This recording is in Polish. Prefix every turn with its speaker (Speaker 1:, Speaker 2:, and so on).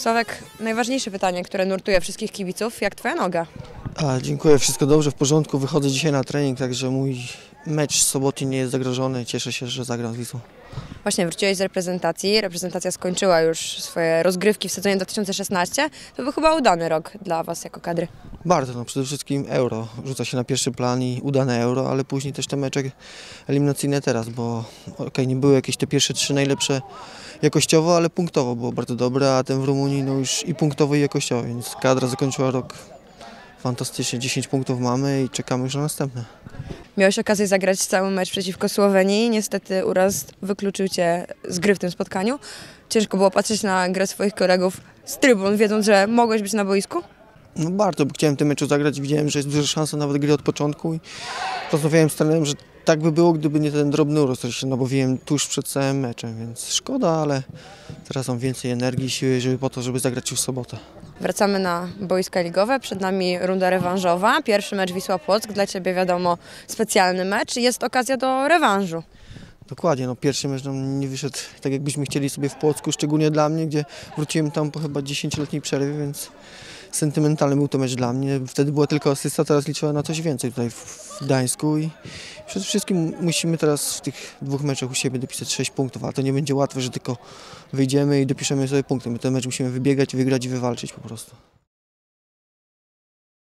Speaker 1: Sławek, najważniejsze pytanie, które nurtuje wszystkich kibiców, jak twoja noga?
Speaker 2: A, dziękuję, wszystko dobrze, w porządku. Wychodzę dzisiaj na trening, także mój mecz soboty nie jest zagrożony. Cieszę się, że zagram z Wisłą.
Speaker 1: Właśnie wróciłeś z reprezentacji, reprezentacja skończyła już swoje rozgrywki w sezonie 2016. To był chyba udany rok dla Was jako kadry.
Speaker 2: Bardzo, no przede wszystkim euro. Rzuca się na pierwszy plan i udane euro, ale później też te mecze eliminacyjne teraz, bo okej, nie były jakieś te pierwsze trzy najlepsze jakościowo, ale punktowo było bardzo dobre, a ten w Rumunii no już i punktowo i jakościowo, więc kadra zakończyła rok fantastycznie. 10 punktów mamy i czekamy już na następne.
Speaker 1: Miałeś okazję zagrać cały mecz przeciwko Słowenii. Niestety uraz wykluczył Cię z gry w tym spotkaniu. Ciężko było patrzeć na grę swoich kolegów z trybun, wiedząc, że mogłeś być na boisku?
Speaker 2: No bardzo, bo chciałem tym meczu zagrać, widziałem, że jest duża szansa nawet gry od początku i rozmawiałem z trenerem, że tak by było, gdyby nie ten drobny urost, który się nabawiłem tuż przed całym meczem, więc szkoda, ale teraz mam więcej energii i siły, żeby po to, żeby zagrać już w sobotę.
Speaker 1: Wracamy na boiska ligowe. Przed nami runda rewanżowa. Pierwszy mecz Wisła Płock. Dla Ciebie wiadomo specjalny mecz. Jest okazja do rewanżu.
Speaker 2: Dokładnie, no pierwszy mecz nam nie wyszedł tak jakbyśmy chcieli sobie w Płocku, szczególnie dla mnie, gdzie wróciłem tam po chyba 10-letniej przerwie, więc sentymentalny był to mecz dla mnie. Wtedy była tylko asysta, teraz liczyła na coś więcej tutaj w Gdańsku i przede wszystkim musimy teraz w tych dwóch meczach u siebie dopisać 6 punktów, a to nie będzie łatwe, że tylko wyjdziemy i dopiszemy sobie punkty. My ten mecz musimy wybiegać, wygrać i wywalczyć po prostu.